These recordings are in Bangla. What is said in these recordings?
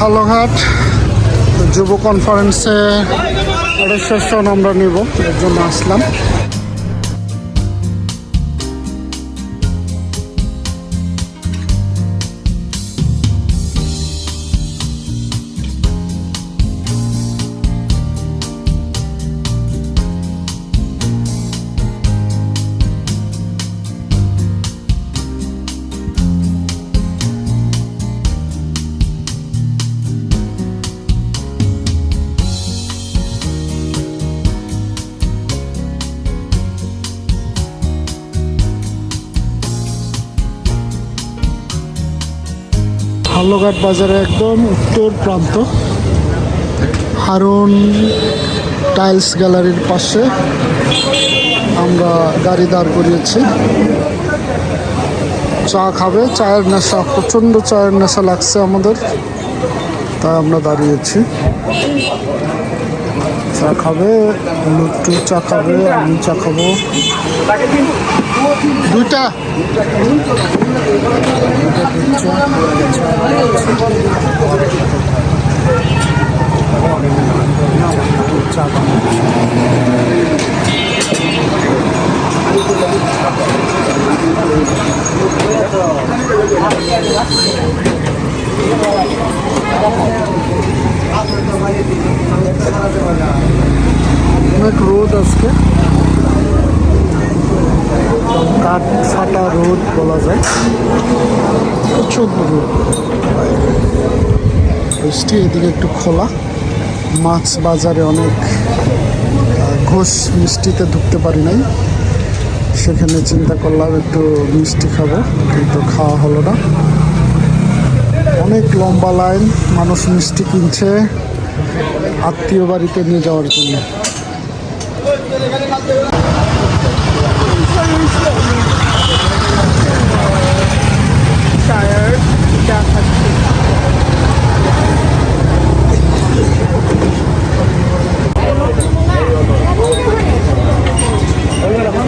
হালঘাট যুব কনফারেন্সে রেজিস্ট্রেশন আমরা নিব এর জন্য আসলাম। হালঘাট বাজারে একদম উত্তর প্রান্ত। হারুন টাইলস গ্যালারির পাশে আমরা গাড়ি দাঁড় করিয়েছি। চা খাবে, চায়ের নেশা, প্রচণ্ড চায়ের নেশা লাগছে আমাদের, তাই আমরা দাঁড়িয়েছি। চা খাবে, লুট্টু চা খাবে, আমি চা খাব। দুইটা। চা খোলা। মাছ বাজারে অনেক ঘোষ মিষ্টিতে ঢুকতে পারি নাই। সেখানে চিন্তা করলাম একটু মিষ্টি খাব, কিন্তু খাওয়া হলো না। অনেক লম্বা লাইন, মানুষ মিষ্টি কিনছে, আত্মীয় বাড়িতে নিয়ে যাওয়ার জন্য।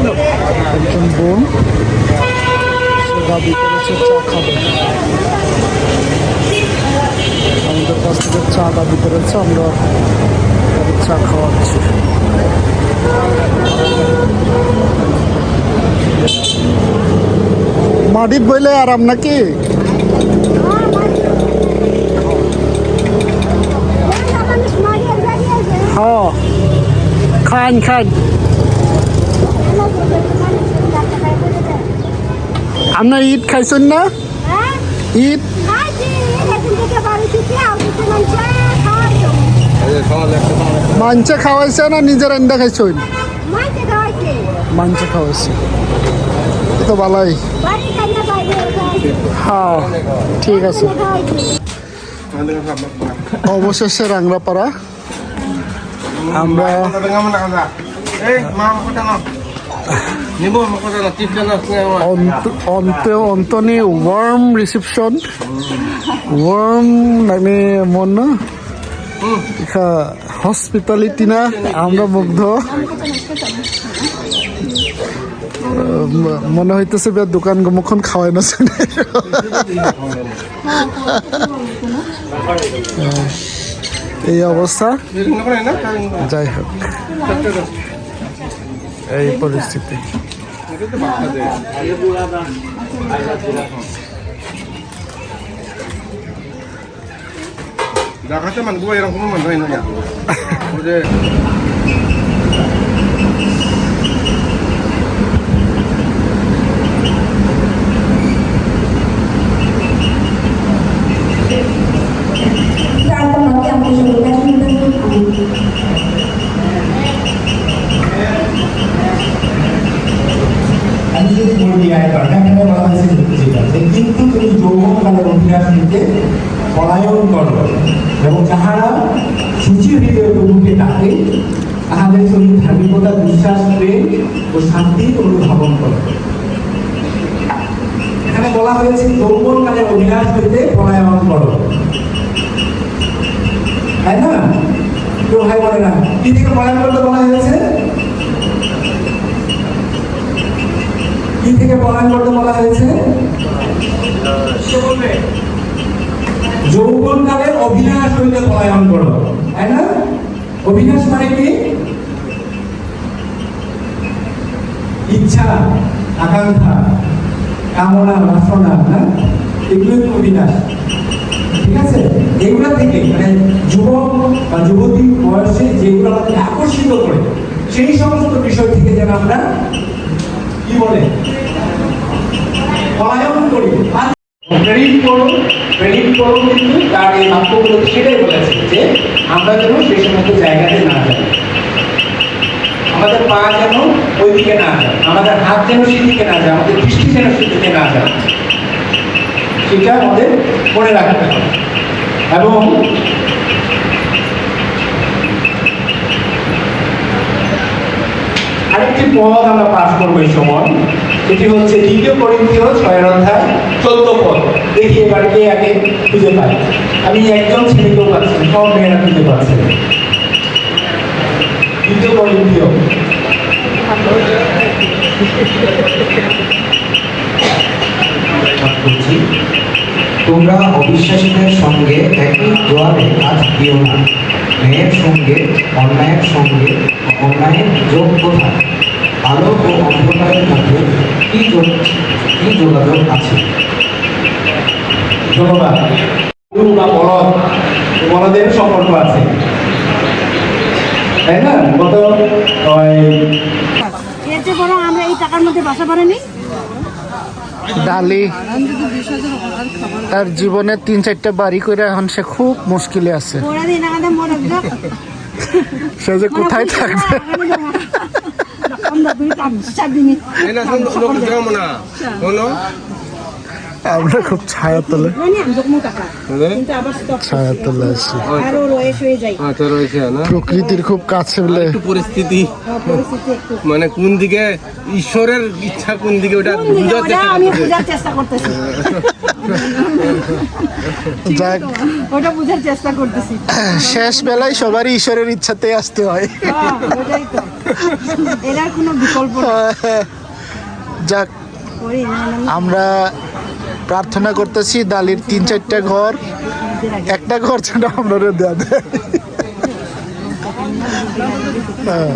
একজন বোন সে দাবি করেছে চা খাবে আমাদের কাছ থেকে চা দাবি করেছে আমরা চা খাওয়াচ্ছি মাটির বইলে আরাম নাকি? হ্যাঁ। খান খান। আপনার ঈদ খাইছেন না? ঈদ? মাঞ্চে খাওয়াইছে না নিজের আন্দা খাইছেন? মাঞ্চে খাওয়াইছে। তো ভালাই হ্যাঁ ঠিক আছে। অবশেষে রাংরাপাড়া আমরা অন্তনি ওয়ার্ম রিসেপশন ওয়ার্ম মানে মন হসপিটালিটি না আমরা মুগ্ধ। মনে হইতেছে বে দোকান মুখন খাওয়াই না এই অবস্থা যাই হোক এই পরিস্থিতি। দেখাচ্ছে মানে গুলো এরকম মনে হয় না। ওই যে আমি যদি বলি একবার এখানে বলা হয়েছে যেটা যে কিন্তু তুমি যৌবনকালের অভিলাষ নিতে পলায়ন করো এবং যাহারা সুচির হৃদয় প্রভুকে ডাকে, তাহাদের শরীর ধার্মিকতা, বিশ্বাস, প্রেম ও শান্তির অনুধাবন করো। এখানে বলা হয়েছে যৌবনকালের অভিলাষ হইতে পলায়ন করো। তাই না? কেউ ভাই বলে না। কি থেকে পলায়ন করতে বলা হয়েছে? কি থেকে পলায়ন করতে বলা হয়েছে? যৌবনকালের অভিনাশ হইতে পলায়ন করো। তাই না? অভিনাশ মানে কি? ইচ্ছা, আকাঙ্ক্ষা, কামনা, বাসনা, না? এগুলো অভিনাশ ঠিক আছে? এগুলা থেকে মানে যুবক বা যুবতী বয়সে যেগুলো আমাদের আকর্ষিত করে, সেই সমস্ত বিষয় থেকে যেন আমরা কি বলে? পলায়ন করি। প্রেরিত করুন প্রেরিত করুন কিন্তু তার এই বাক্যগুলো সেটাই বলেছে যে আমরা যেন সেই সমস্ত জায়গাতে না যাই। আমাদের পা যেন ওই দিকে না যায়। আমাদের হাত যেন সেদিকে না যায়। আমাদের দৃষ্টি যেন সেদিকে না যায়। সেটা আমাদের মনে রাখতে হবে। এবং আরেকটি পদ আমরা পাশ করব এই সময়। সেটি হচ্ছে দ্বিতীয় পরিণতীয় ছয়ের অধ্যায়, চোদ্দ পদ। দেখি এবার কে আগে খুঁজে পাই আমি একজন ছেলেকেও পাচ্ছি, সব মেয়েরা খুঁজে পাচ্ছে। দ্বিতীয় পরিণতীয় তোমরা অবিশ্বাসীদের সঙ্গে একই জোয়ারে কাজ দিও না। ন্যায়ের সঙ্গে, অন্যায়ের সঙ্গে, অন্যায়ের যোগ কোথায়? আলো ও অন্ধকারের মধ্যে কি কি যোগাযোগ আছে? ধন্যবাদ। গরু বা বলদ বলদের সম্পর্ক আছে। তাই না? গত ওই এর আমরা এই টাকার মধ্যে বাসা পারেনি ডালি তার জীবনে তিন চারটা বাড়ি করে এখন সে খুব মুশকিলে আছে। সে যে কোথায় থাকবে এই না শুন লোক যাব না শোনো আমরা খুব ছায়া তোলে? ছায়া তোলে আছি। প্রকৃতির খুব কাছে বলে। পরিস্থিতি পরিস্থিতি। মানে কোন দিকে ঈশ্বরের ইচ্ছা কোন দিকে ওটা বুঝার আমি করতেছে। বোঝার চেষ্টা করতেছি। যাক। ওটা বোঝার চেষ্টা করতেছি। শেষ বেলায় সবারই ঈশ্বরের ইচ্ছাতে আসতে হয়। হ্যাঁ, ওটাই তো। এটার কোনো বিকল্প যাক আমরা প্রার্থনা করতেছি দালির তিন চারটা ঘর। একটা ঘর ছাড়া আমরা দেওয়া দেয়। হ্যাঁ।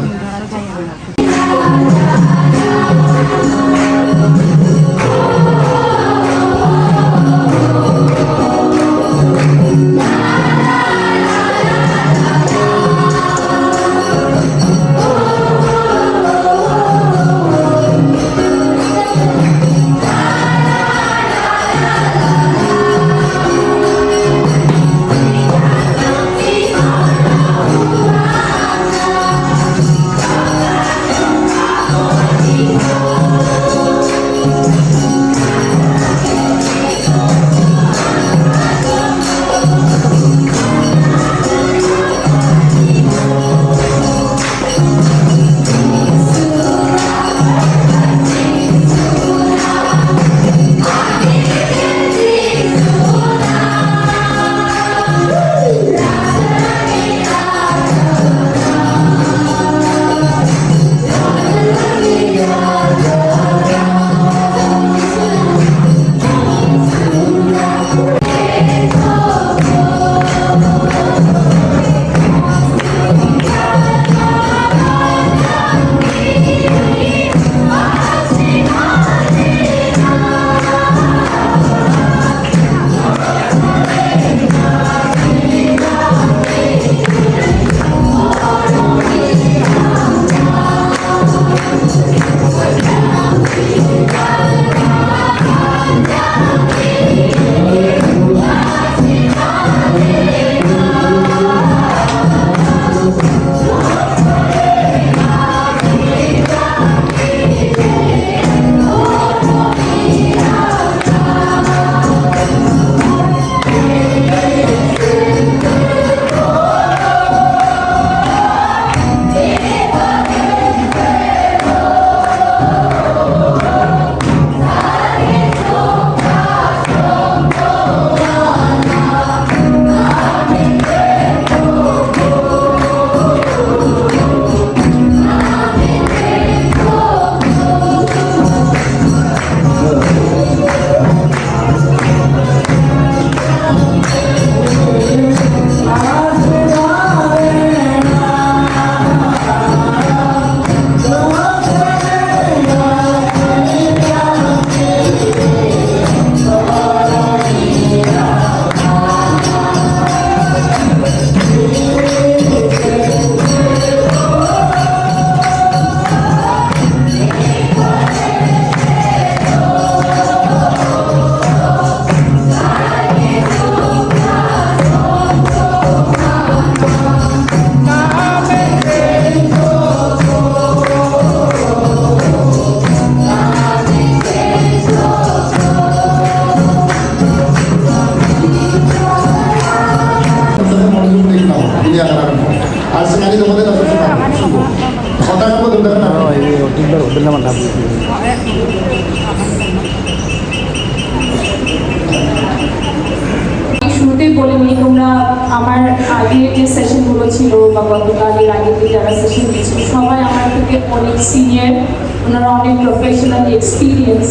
এক্সপিরিয়েন্স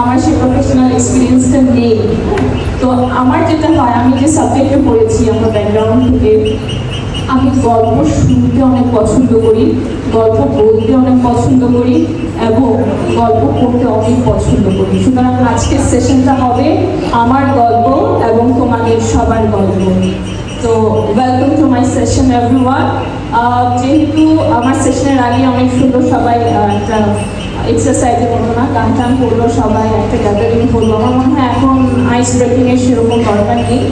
আমার সেই প্রফেশনাল এক্সপিরিয়েন্সটা নেই। তো আমার যেটা হয়, আমি যে সাবজেক্টে পড়েছি, আমার ব্যাকগ্রাউন্ড থেকে, আমি গল্প শুনতে অনেক পছন্দ করি, গল্প বলতে অনেক পছন্দ করি, এবং গল্প পড়তে অনেক পছন্দ করি। সুতরাং আজকের সেশনটা হবে আমার গল্প এবং তোমাদের সবার গল্প। তো welcome to my session everyone যেহেতু আমার সেশনের আগে অনেক সুন্দর সবাই একটা এক্সারসাইজের মতো না গান টান করল সবাই একটা গ্যাদারিং করল আমার মনে হয় এখন আইস ব্রেকিংয়ের সেরকম দরকার নেই।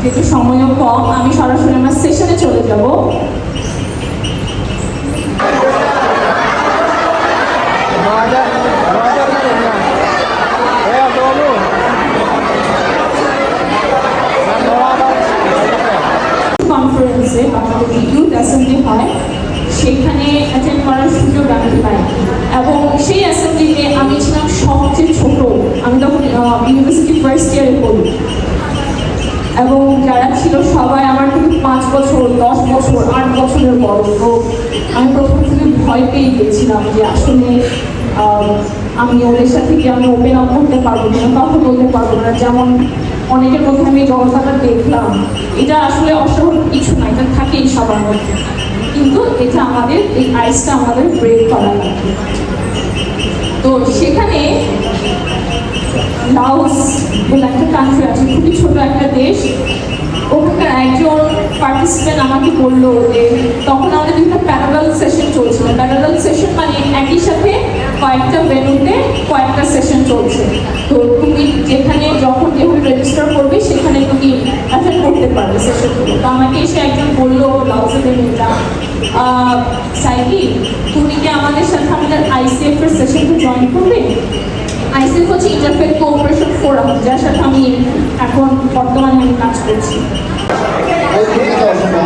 যেহেতু সময়ও কম, আমি সরাসরি আমার সেশনে চলে যাব কনফারেন্সে আমাদের ইউথ অ্যাসেম্বলি হয় সেখানে অ্যাটেন্ড করার সুযোগ আমি পাই এবং সেই অ্যাসেম্বলিতে আমি ছিলাম সবচেয়ে ছোট আমি তখন ইউনিভার্সিটি ফার্স্ট ইয়ারে পড়ি এবং যারা ছিল সবাই আমার থেকে পাঁচ বছর দশ বছর আট বছরের বড় তো আমি প্রথম থেকে ভয় পেয়ে গিয়েছিলাম যে আসলে আহ, আমি ওদের সাথে কি আমি ওপেন কথা বলতে পারব না। যেমন অনেকের মধ্যে আমি জনতাটা দেখলাম, এটা আসলে অস্বাভাবিক কিছু না, এটা থাকেই সবার মধ্যে। কিন্তু এটা আমাদের, এই আইসটা আমাদের ব্রেক করা লাগবে। তো সেখানে লাউস বলে একটা কান্ট্রি আছে, খুবই ছোট একটা দেশ। ওখানকার একজন পার্টিসিপেন্ট আমাকে বলল যে, তখন আমাদের বিভিন্ন প্যারালাল সেশন চলছিল। প্যারালাল সেশন মানে একই সাথে কয়েকটা ভেনুতে কয়েকটা সেশন চলছে। তো তুমি যেখানে যখন যেভাবে রেজিস্টার করবে, সেখানে তুমি অ্যাটেন্ড করতে পারবে সেশনগুলো তো আমাকে এসে একজন বলল লাউসের মেয়েটা সাইকি, তুমি কি আমাদের সাথে আমাদের আইসিএফ এর সেশনটা জয়েন করবে? হচ্ছে ইন্টারফেট কোঅপারেশন ফোরাম যার সাথে আমি এখন বর্তমানে আমি কাজ করছি। ওই দিকে যাও শোনো,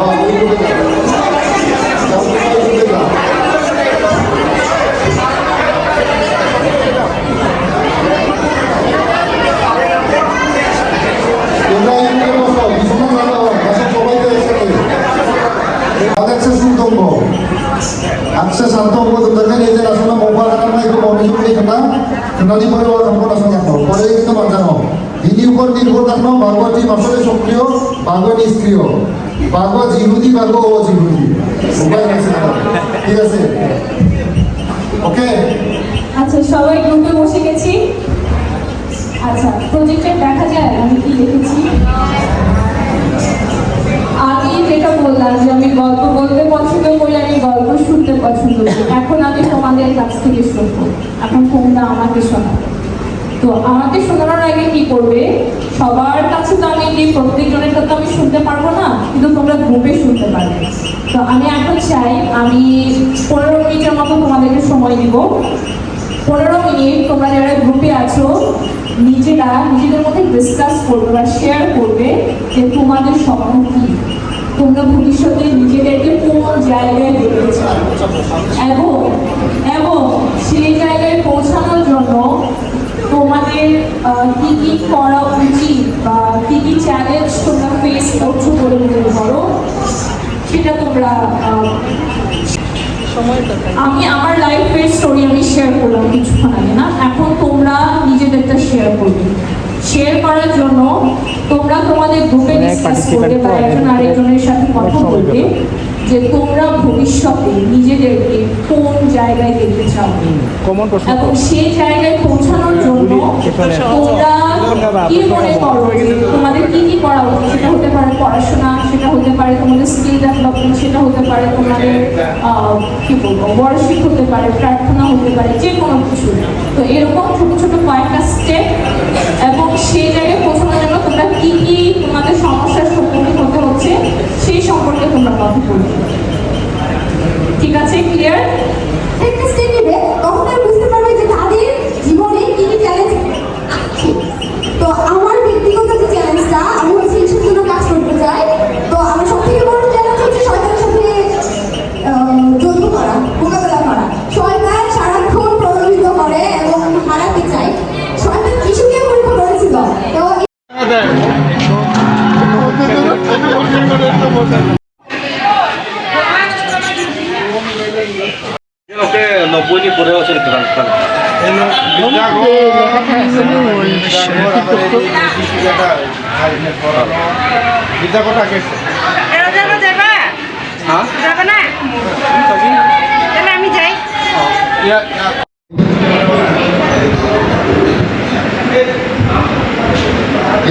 হ্যাঁ, ওই দিকে যাও। যাও, ওই দিকে যাও। তোমরা এখানে বসো, পিছনে না যাও, বসো সবাইকে একসাথে। আরেকটা সুতম্ভ। আকসা শান্তম্ভ তো দেখেন এই যে আসলে মোবাইল karena itu মনোযোগ দিয়ে kena kena di পরে ওরা সম্পূর্ণ সঙ্গে পরে কিন্তু বাঁচানো ইনি উপর নির্ভর থাকল ভাগবতী আসলে সক্রিয় ভাগ নিষ্ক্রিয় ভাগ জিহুদি ভাগ ও জিহুদি ঠিক আছে ওকে আচ্ছা সবাই গ্রুপে বসে গেছি আচ্ছা প্রজেক্টে দেখা যায় আমি কি লিখেছি আমি যেটা বললাম যে আমি গল্প বলতে পছন্দ করি, আমি গল্প শুনতে পছন্দ করি। এখন আমি তোমাদের কাছ থেকে শুনব। এখন তোমরা আমাকে শোনাবো তো আমাকে শোনানোর আগে কি করবে? সবার কাছে তো আমি এই প্রত্যেকজনের কথা আমি শুনতে পারব না, কিন্তু তোমরা গ্রুপে শুনতে পারবে। তো আমি এখন চাই আমি পনেরো মিনিটের মতো তোমাদেরকে সময় দিব। পনেরো মিনিট তোমরা যারা গ্রুপে আছো, নিজেরা নিজেদের মধ্যে ডিসকাস করবে বা শেয়ার করবে যে তোমাদের স্বপ্ন কি। তোমরা ভবিষ্যতে নিজেদেরকে কোন জায়গায় দেখতে চাও? এবং এবং সেই জায়গায় পৌঁছানোর জন্য তোমাদের কি কি করা উচিত বা কি কি চ্যালেঞ্জ তোমরা ফেস করছ বলে মনে করো সেটা তোমরা আমি আমার লাইফের স্টোরি আমি শেয়ার করলাম কিছুক্ষণ আগে না? এখন তোমরা নিজেদেরটা শেয়ার করবে। শেয়ার করার জন্য তোমরা তোমাদের গ্রুপে ডিসকাস করবে বা একজন আরেকজনের সাথে কথা বলবে। যে তোমরা ভবিষ্যতে নিজেদেরকে কোন জায়গায় দেখতে চাও? এবং সেই জায়গায় পৌঁছানোর জন্য তোমরা কি মনে করো তোমাদের কি কি করা উচিত? সেটা হতে পারে পড়াশোনা সেটা হতে পারে তোমাদের স্কিল ডেভেলপমেন্ট সেটা হতে পারে তোমাদের কি বলব ওয়ার্শিপ হতে পারে প্রার্থনা হতে পারে যে কোনো কিছু। তো এরকম ছোট ছোট কয়েকটা স্টেপ এবং সেই জায়গায় পৌঁছানোর জন্য তোমরা কি কি তোমাদের সমস্যার সম্মুখীন হচ্ছে সেই সম্পর্কে তোমরা কথা বলবে ঠিক আছে ক্লিয়ার তখন বুঝতে পারবে যে জীবনে আছে। তো আমার ব্যক্তিগত যে চ্যালেঞ্জটা আমি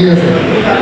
ঠিক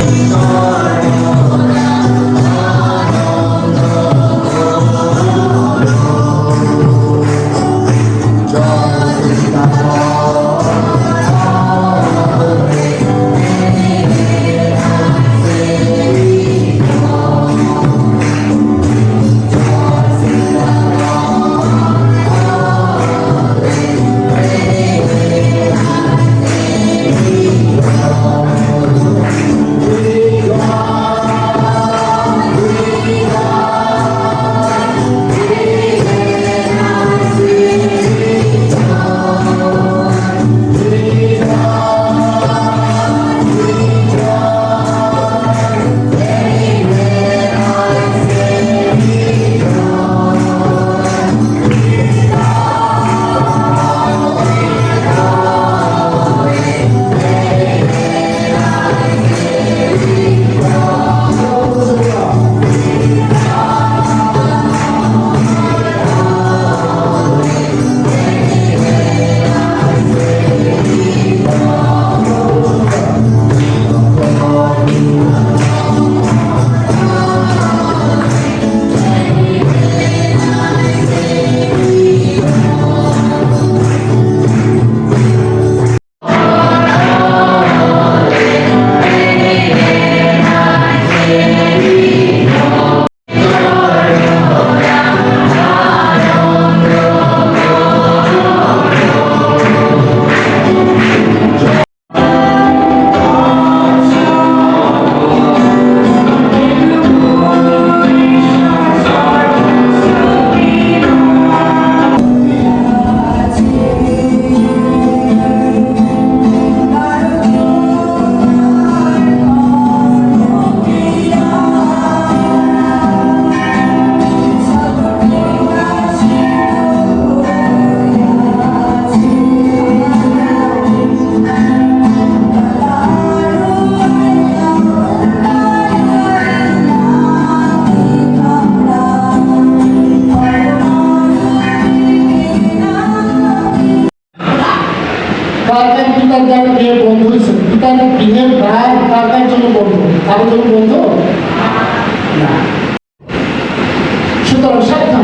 সুতরাং সাবধান।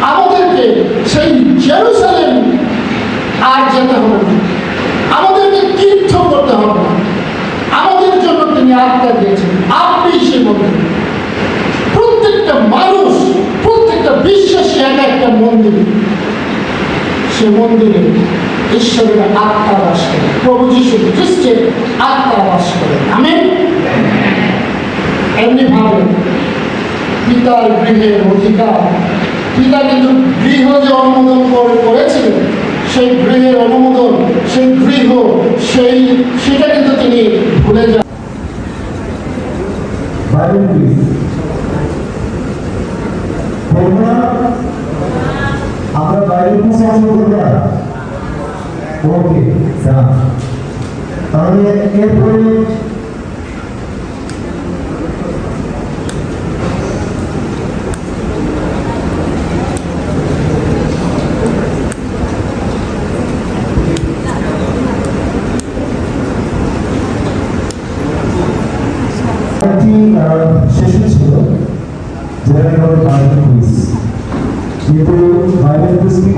আমাদেরকে সেই জেরুসালেম আর যেতে হবে আমাদেরকে তীর্থ করতে হবে না। আমাদের জন্য তিনি আত্মা দিয়েছেন। আপনি সে মন্দির। প্রত্যেকটা মানুষ, প্রত্যেকটা বিশ্বাসী এক একটা মন্দির। সে মন্দিরে ঈশ্বরের আত্মা বাস করে। প্রভু যীশু খ্রিস্টের আত্মা বাস করে। আমি এমনি ভাবে পিতার গৃহের অধিকার পিতা কিন্তু গৃহ যে অনুমোদন করে করেছিলেন, সেই গৃহের অনুমোদন, সেই গৃহ, সেই সেটা কিন্তু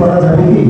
కూడా జరిగి